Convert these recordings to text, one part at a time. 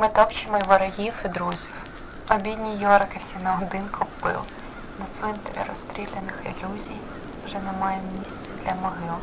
Ми топчемо і ворогів, і друзів. А бідні Йорики всі на один копив. На цвинтарі розстріляних ілюзій вже немає місця для могил.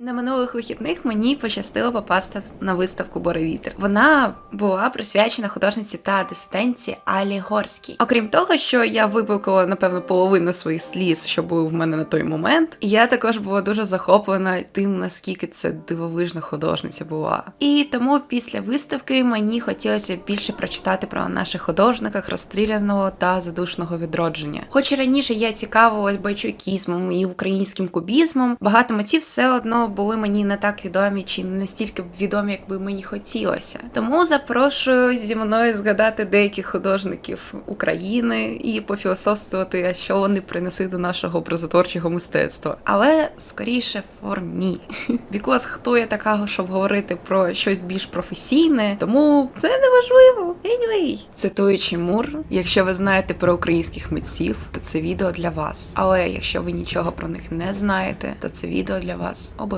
На минулих вихідних мені пощастило попасти на виставку Боровітер. Вона була присвячена художниці та дисидентці Алі Горській. Окрім того, що я випукала напевно половину своїх сліз, що були в мене на той момент. Я також була дуже захоплена тим, наскільки це дивовижна художниця була. І тому після виставки мені хотілося більше прочитати про наших художниках розстріляного та задушного відродження. Хоч і раніше я цікавилась байчукізмом і українським кубізмом, багато митців все одно були мені не так відомі чи не настільки відомі, як би мені хотілося. Тому запрошую зі мною згадати деяких художників України і пофілософствувати, що вони принесли до нашого образотворчого мистецтва. Але скоріше формі. Бікос хто я така, щоб говорити про щось більш професійне, тому це не важливо. Anyway. Цитуючи Мур, якщо ви знаєте про українських митців, то це відео для вас. Але якщо ви нічого про них не знаєте, то це відео для вас обов'язково.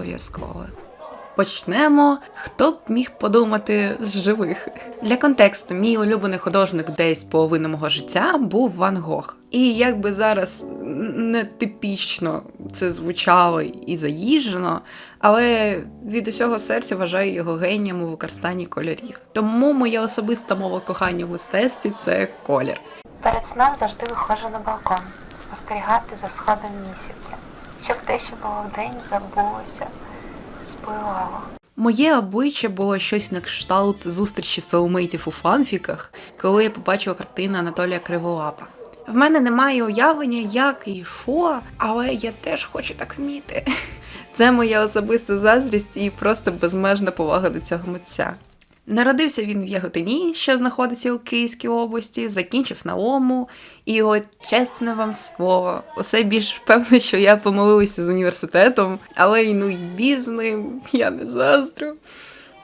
Почнемо. Хто б міг подумати з живих? Для контексту, мій улюблений художник десь половину мого життя був Ван Гог. І як би зараз не типічно це звучало і заїжджено, але від усього серця вважаю його генієм у використанні кольорів. Тому моя особиста мова кохання в мистецтві це колір. Перед сном завжди виходжу на балкон, спостерігати за сходом місяця, щоб те, що було вдень, забулося, спливало. Моє обличчя було щось на кшталт зустрічі соулмейтів у фанфіках, коли я побачила картину Анатолія Криволапа. В мене немає уявлення, як і що, але я теж хочу так вміти. Це моя особиста заздрість і просто безмежна повага до цього митця. Народився він в Яготині, що знаходиться у Київській області, закінчив на ОМУ, і от чесне вам слово, усе більш певне, що я помилилася з університетом, але й ну й бізним, я не заздрю.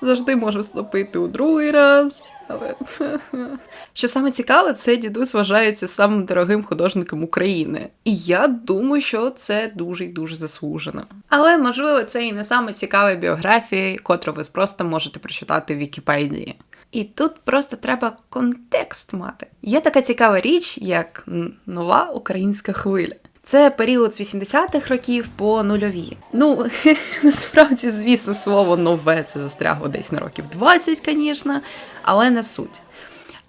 Завжди можу вступити у другий раз, але що саме цікаве, це дідусь вважається самим дорогим художником України. І я думаю, що це дуже й дуже заслужено. Але можливо, це і не саме цікава біографія, котру ви просто можете прочитати в Вікіпедії. І тут просто треба контекст мати. Є така цікава річ, як нова українська хвиля. Це період з 80-х років по нульові. Ну, насправді, звісно, слово нове це застрягло десь на років 20, звісно, але не суть.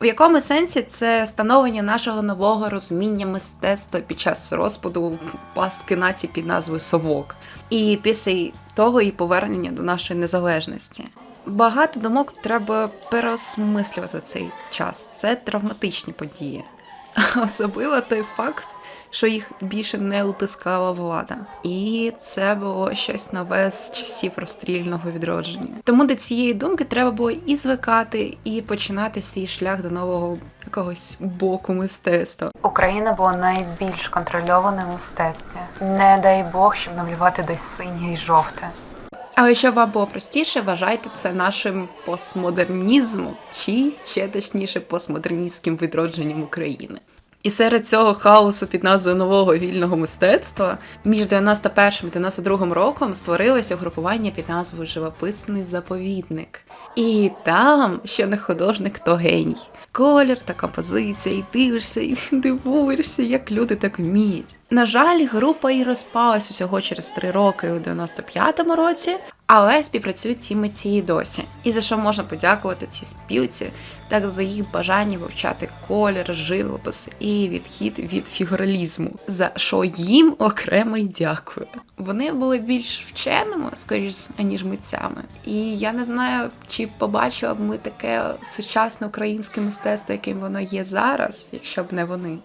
В якому сенсі це становлення нашого нового розуміння мистецтва під час розпаду пастки нації під назвою Совок, і після того і повернення до нашої незалежності. Багато думок треба переосмислювати цей час. Це травматичні події. Особливо той факт, що їх більше не утискала влада. І це було щось нове з часів розстрільного відродження. Тому до цієї думки треба було і звикати, і починати свій шлях до нового якогось боку мистецтва. Україна була найбільш контрольованою в мистецтві. Не дай Бог, щоб намалювати десь синє і жовте. Але щоб вам було простіше, вважайте це нашим постмодернізмом, чи ще точніше постмодерністським відродженням України. І серед цього хаосу під назвою нового вільного мистецтва між 91 і 92 роком створилося угрупування під назвою Живописний заповідник. І там ще не художник, то геній. Колір та композиція, і дивишся, і дивуєшся, як люди так вміють. На жаль, група і розпалась усього через три роки у 95-му році, але співпрацюють ці митці і досі. І за що можна подякувати цій спілці, так за їх бажання вивчати колір, живопис і відхід від фігуралізму, за що їм окремо й дякую. Вони були більш вченими, скоріш, аніж митцями. І я не знаю, чи побачила б ми таке сучасне українське мистецтво, яким воно є зараз, якщо б не вони.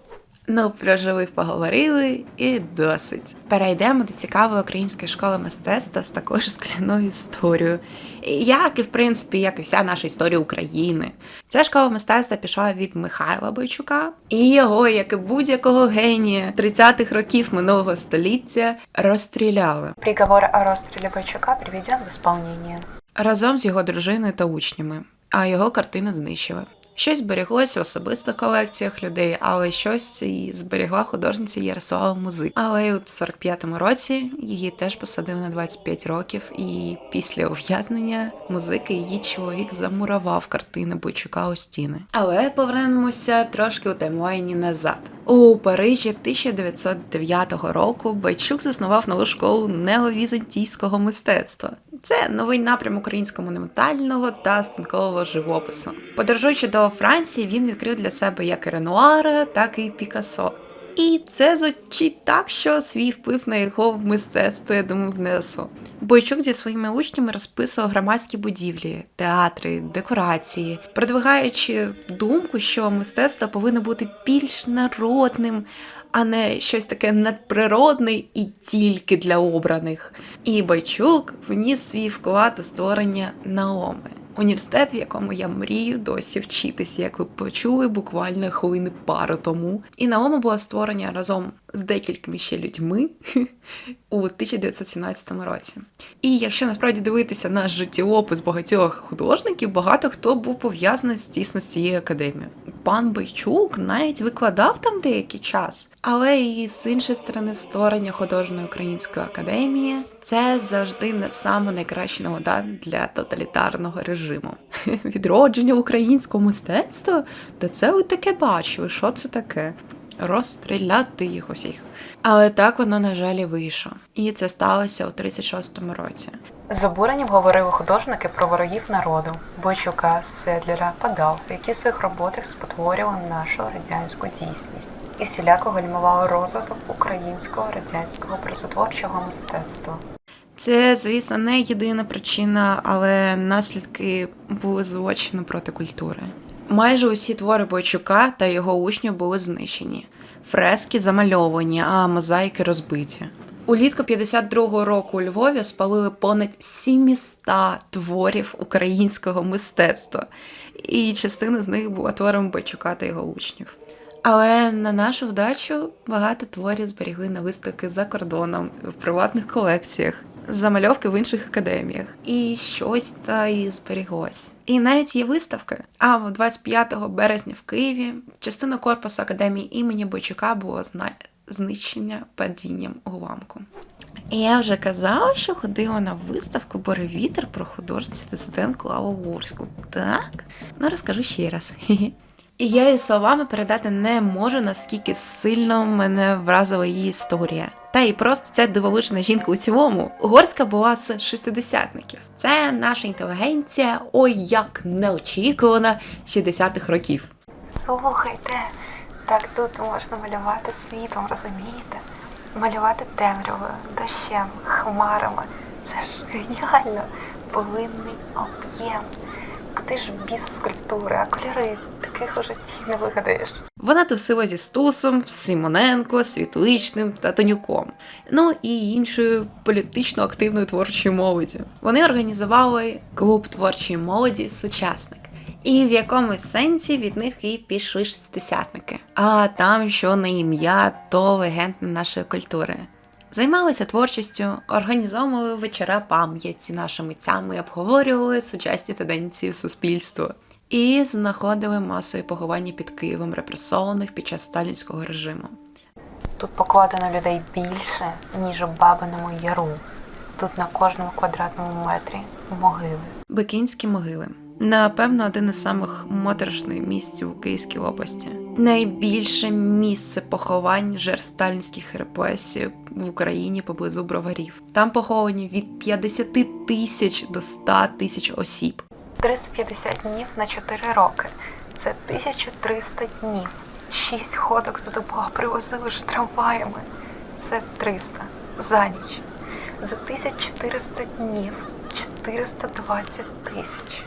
Ну, про живих поговорили і досить. Перейдемо до цікавої української школи мистецтва з такою ж скляною історією. Як і в принципі, як і вся наша історія України. Ця школа мистецтва пішла від Михайла Бойчука, і його, як і будь-якого генія 30-х років минулого століття, розстріляли Приговор о розстрілі Бойчука приведен в исполнение. разом з його дружиною та учнями, а його картини знищили. Щось зберіглося в особистих колекціях людей, але щось і зберігла художниця Ярослава Музик. Але у 45-му році її теж посадили на 25 років, і після ув'язнення музики її чоловік замурував картини Бойчука у стіни. Але повернемося трошки у таймлайні назад. У Парижі 1909 року Байчук заснував нову школу неовізантійського мистецтва. Це новий напрям українського монументального та станкового живопису. Подорожуючи до Франції, він відкрив для себе як і Ренуара, так і Пікассо. І це звучить так, що свій вплив на його мистецтво, я думаю, внесу. Бойчук зі своїми учнями розписував громадські будівлі, театри, декорації, продвигаючи думку, що мистецтво повинно бути більш народним, а не щось таке надприродне і тільки для обраних. І Бойчук вніс свій вклад у створення Наоми. Університет, в якому я мрію досі вчитися, як ви почули буквально хвилини пару тому. І Наома була створення разом з декількома ще людьми у 1917 році. І якщо насправді дивитися на життєопис багатьох художників, багато хто був пов'язаний тісно з цією академією. Пан Бойчук навіть викладав там деякий час, але і з іншої сторони створення художньої української академії це завжди не саме найкраща нагода для тоталітарного режиму. Відродження українського мистецтва, то це ви таке бачили, що це таке? Розстріляти їх усіх. Але так воно, на жаль, і вийшло. І це сталося у 36-му році. З обуренням говорили художники про ворогів народу Бойчука, Седлера, Падал, які в своїх роботах спотворювали нашу радянську дійсність і всіляко гальмували розвиток українського радянського присутворчого мистецтва. Це, звісно, не єдина причина, але наслідки були злочину проти культури. Майже усі твори Бойчука та його учнів були знищені. Фрески замальовані, а мозаїки розбиті. Улітку 52-го року у Львові спалили понад 700 творів українського мистецтва, і частина з них була твором Бойчука та його учнів. Але на нашу вдачу багато творів зберігли на виставки за кордоном в приватних колекціях, замальовки в інших академіях. І щось та і зберіглось. І навіть є виставки. А в 25 березня в Києві частина корпусу академії імені Бойчука було зна... знищення падінням уламку. Я вже казала, що ходила на виставку Бори вітер про художницю дисидентку Аллу Гурську. Так? Ну розкажу ще раз. І я її словами передати не можу, наскільки сильно мене вразила її історія. Та й просто ця дивовижна жінка у цілому. Угорська була з шестидесятників. Це наша інтелігенція, ой як неочікувана 60-х років. Слухайте, так тут можна малювати світлом, розумієте? Малювати темрявою, дощем, хмарами. Це ж геніально. Повинний об'єм. Ти ж біс скульптури, а кольори таких у житті не вигадаєш. Вона тусила зі Стусом, Симоненко, Світличним та Тонюком, ну і іншою політично активною творчою молоді. Вони організували клуб творчої молоді Сучасник. І в якомусь сенсі від них і пішли шістдесятники. А там, що на ім'я, то легенди нашої культури. Займалися творчістю, організовували вечора пам'яті нашими митцями, обговорювали сучасні тенденції суспільства і знаходили масові поховання під Києвом репресованих під час сталінського режиму. Тут покладено людей більше, ніж у Бабиному яру. Тут на кожному квадратному метрі могили. Бикінські могили. Напевно, один із самих моторошних місць у Київській області. Найбільше місце поховань жертв сталінських репресій в Україні поблизу броварів. Там поховані від 50 тисяч до 100 тисяч осіб. 350 днів на 4 роки. Це 1300 днів. Шість ходок за добу привозили ж трамваями. Це 300 за ніч. За 1400 днів 420 тисяч.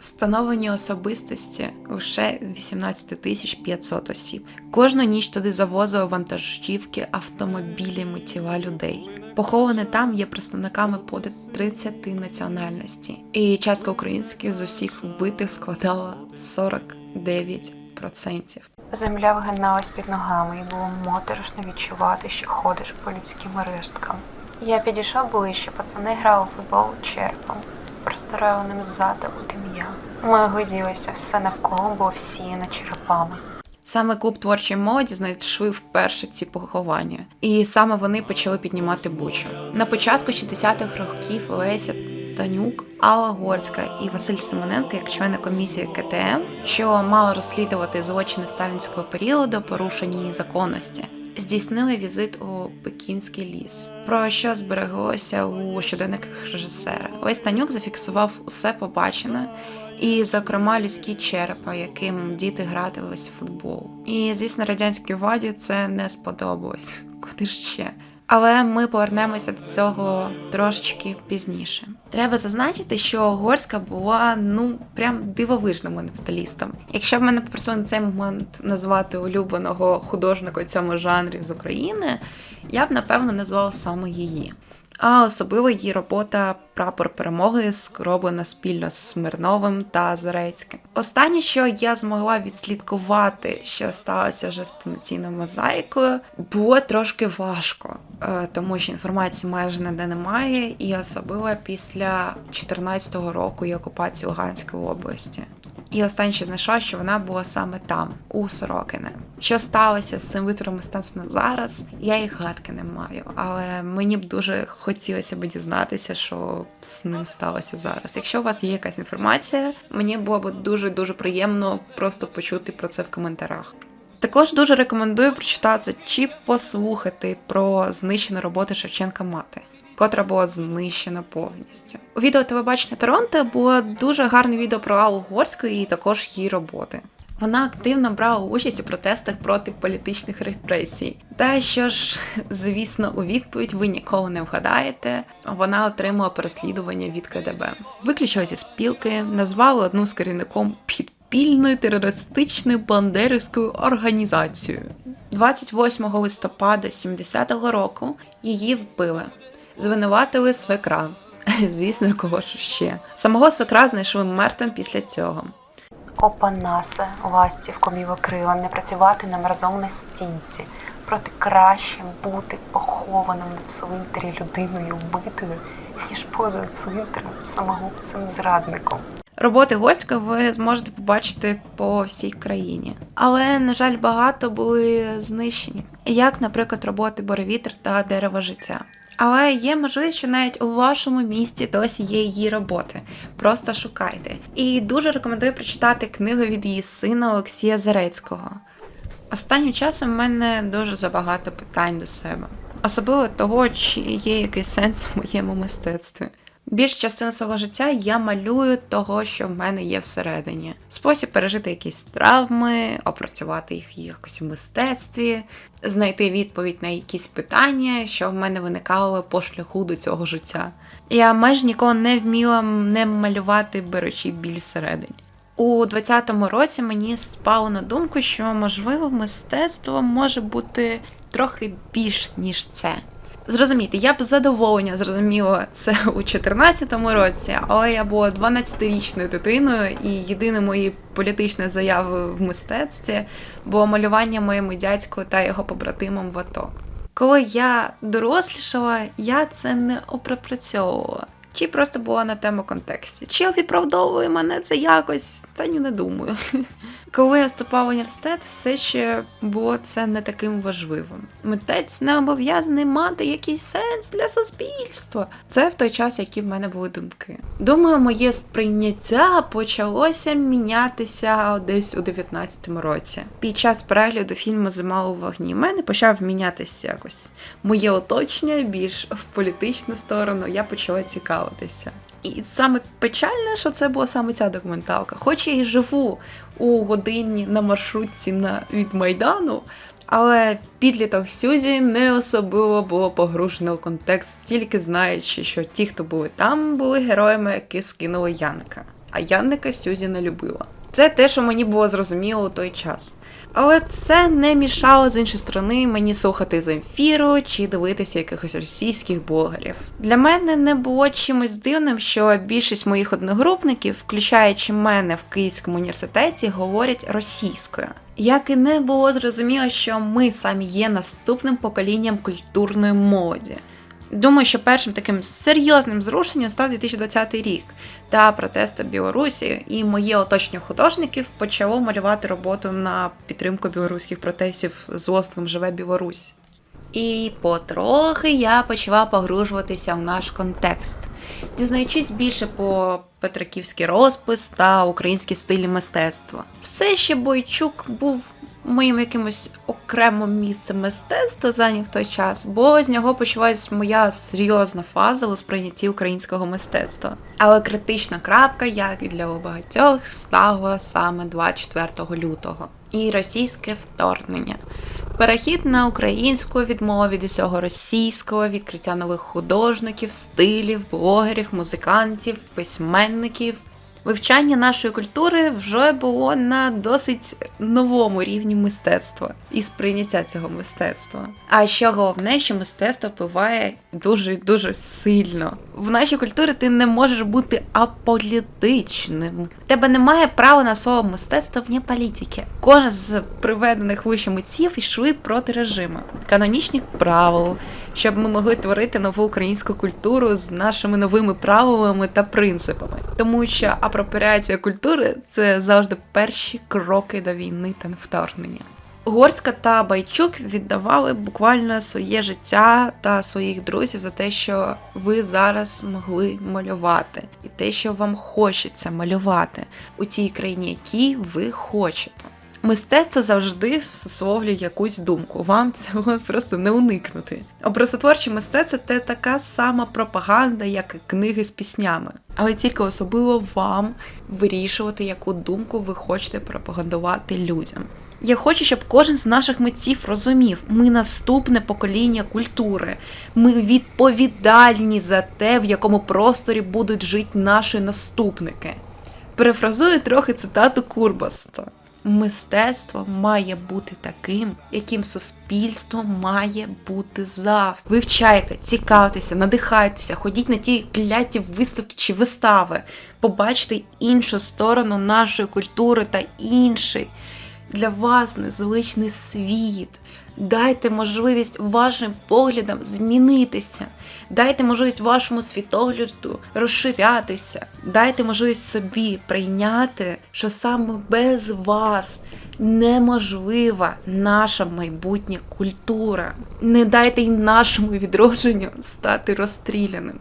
Встановлені особистості лише 18 тисяч 500 осіб. Кожну ніч туди завозили вантажівки автомобілями тіла людей. Поховані там є представниками понад 30 національностей, і частка українських з усіх вбитих складала 49%. Земля вгиналась під ногами і було моторошно відчувати, що ходиш по людським решткам. Я підійшов ближче, пацани грали футбол черпом. Просторованим ззаду ім'я. Ми огляділися, все навколо було всіяно черепами. Саме клуб творчої молоді знайшли вперше ці поховання, і саме вони почали піднімати бучу. На початку 60-х років Леся Танюк, Алла Горська і Василь Симоненко, як члени комісії КТМ, що мала розслідувати злочини сталінського періоду, порушення її законності. Здійснили візит у Пекінський ліс, про що збереглося у щоденниках режисера. Лесь Танюк зафіксував усе побачене, і, зокрема, людські черепа, яким діти гратились в футбол. І, звісно, радянській владі це не сподобалось. Куди ж ще? Але ми повернемося до цього трошечки пізніше. Треба зазначити, що Горська була ну прям дивовижним монументалістом. Якщо б мене попросили на цей момент назвати улюбленого художника у цьому жанрі з України, я б напевно назвала саме її. А особливо її робота Прапор перемоги скроблена спільно з Смирновим та Зарецьким. Останнє, що я змогла відслідкувати, що сталося вже з повноцінною мозаїкою, було трошки важко, е, тому що інформації майже ніде немає, і особливо після 2014 року і окупації Луганської області. І останнє, що знайшла, що вона була саме там, у Сорокине. Що сталося з цим витвором мистецтва зараз, я і гадки не маю. Але мені б дуже хотілося б дізнатися, що з ним сталося зараз. Якщо у вас є якась інформація, мені було б дуже дуже приємно просто почути про це в коментарях. Також дуже рекомендую прочитати чи послухати про знищену роботу Шевченка Мати котра була знищена повністю. У відео телебачення Торонто було дуже гарне відео про Аллу Горську і також її роботи. Вона активно брала участь у протестах проти політичних репресій. Та що ж, звісно, у відповідь ви ніколи не вгадаєте, вона отримала переслідування від КДБ. Виключила зі спілки, назвала одну з керівником підпільною терористичною бандерівською організацією. 28 листопада 70-го року її вбили звинуватили свекра. Звісно, кого ж ще. Самого свекра знайшли мертвим після цього. Опанасе, ластівко білокрила, не працювати нам разом на стінці. Проте краще бути похованим на цвинтарі людиною вбитою, ніж поза цвинтарем самогубцем зрадником. Роботи Горської ви зможете побачити по всій країні. Але, на жаль, багато були знищені, як, наприклад, роботи Боровітер та Дерево життя. Але є можливість, що навіть у вашому місті досі є її роботи. Просто шукайте. І дуже рекомендую прочитати книгу від її сина Олексія Зарецького. Останнім часом в мене дуже забагато питань до себе, особливо того, чи є якийсь сенс в моєму мистецтві. Більш частину свого життя я малюю того, що в мене є всередині. Спосіб пережити якісь травми, опрацювати їх якось в мистецтві, знайти відповідь на якісь питання, що в мене виникали по шляху до цього життя. Я майже ніколи не вміла не малювати, беручи біль всередині. У 20-му році мені спало на думку, що можливо мистецтво може бути трохи більш ніж це. Зрозумійте, я б задоволення зрозуміла це у 2014 році, але я була 12-річною дитиною, і єдиною моєю політичною заявою в мистецтві було малювання моєму дядьку та його побратимам в АТО. Коли я дорослішала, я це не опрацьовувала. Чи просто була на тему контексті, чи виправдовує мене це якось, та ні не думаю. Коли я вступав в університет, все ще було це не таким важливим. Митець не обов'язаний мати якийсь сенс для суспільства. Це в той час, які в мене були думки. Думаю, моє сприйняття почалося мінятися десь у 19-му році. Під час перегляду фільму Зима у вогні мене почав мінятися якось моє оточення більш в політичну сторону. Я почала цікавитися. І саме печальне, що це була саме ця документалка. Хоч я і живу у годині на маршрутці на, від Майдану, але підліток Сюзі не особливо було погружено в контекст, тільки знаючи, що ті, хто були там, були героями, які скинули Янка. А Янника Сюзі не любила. Це те, що мені було зрозуміло у той час. Але це не мішало з іншої сторони мені слухати Земфіру чи дивитися якихось російських блогерів. Для мене не було чимось дивним, що більшість моїх одногрупників, включаючи мене в Київському університеті, говорять російською. Як і не було зрозуміло, що ми самі є наступним поколінням культурної молоді. Думаю, що першим таким серйозним зрушенням став 2020 рік та протести Білорусі, і моє оточення художників почало малювати роботу на підтримку білоруських протестів з лозунгом Живе Білорусь. І потрохи я почала погружуватися в наш контекст, дізнаючись більше по петриківський розпис та українські стилі мистецтва. Все ще Бойчук був моїм якимось окремим місцем мистецтва зайняв той час, бо з нього почалась моя серйозна фаза у сприйнятті українського мистецтва. Але критична крапка, як і для багатьох, стала саме 24 лютого. І російське вторгнення. Перехід на українську відмова від усього російського, відкриття нових художників, стилів, блогерів, музикантів, письменників. Вивчання нашої культури вже було на досить новому рівні мистецтва і сприйняття цього мистецтва. А що головне, що мистецтво впливає дуже дуже сильно. В нашій культурі ти не можеш бути аполітичним. В тебе немає права на слово мистецтво вне політики. Кожен з приведених вище митців йшли проти режиму. Канонічні правил, щоб ми могли творити нову українську культуру з нашими новими правилами та принципами. Тому що апропріація культури це завжди перші кроки до війни та вторгнення. Горська та Байчук віддавали буквально своє життя та своїх друзів за те, що ви зараз могли малювати, і те, що вам хочеться малювати у тій країні, якій ви хочете. Мистецтво завжди висловлює якусь думку. Вам цього просто не уникнути. Образотворче мистецтво це така сама пропаганда, як і книги з піснями. Але тільки особливо вам вирішувати, яку думку ви хочете пропагандувати людям. Я хочу, щоб кожен з наших митців розумів, ми наступне покоління культури. Ми відповідальні за те, в якому просторі будуть жити наші наступники. Перефразую трохи цитату Курбаста. Мистецтво має бути таким, яким суспільство має бути завтра. Вивчайте, цікавтеся, надихайтеся, ходіть на ті кляті виставки чи вистави, побачте іншу сторону нашої культури та інший для вас незвичний світ. Дайте можливість вашим поглядам змінитися. Дайте можливість вашому світогляду розширятися. Дайте можливість собі прийняти, що саме без вас неможлива наша майбутня культура. Не дайте й нашому відродженню стати розстріляним.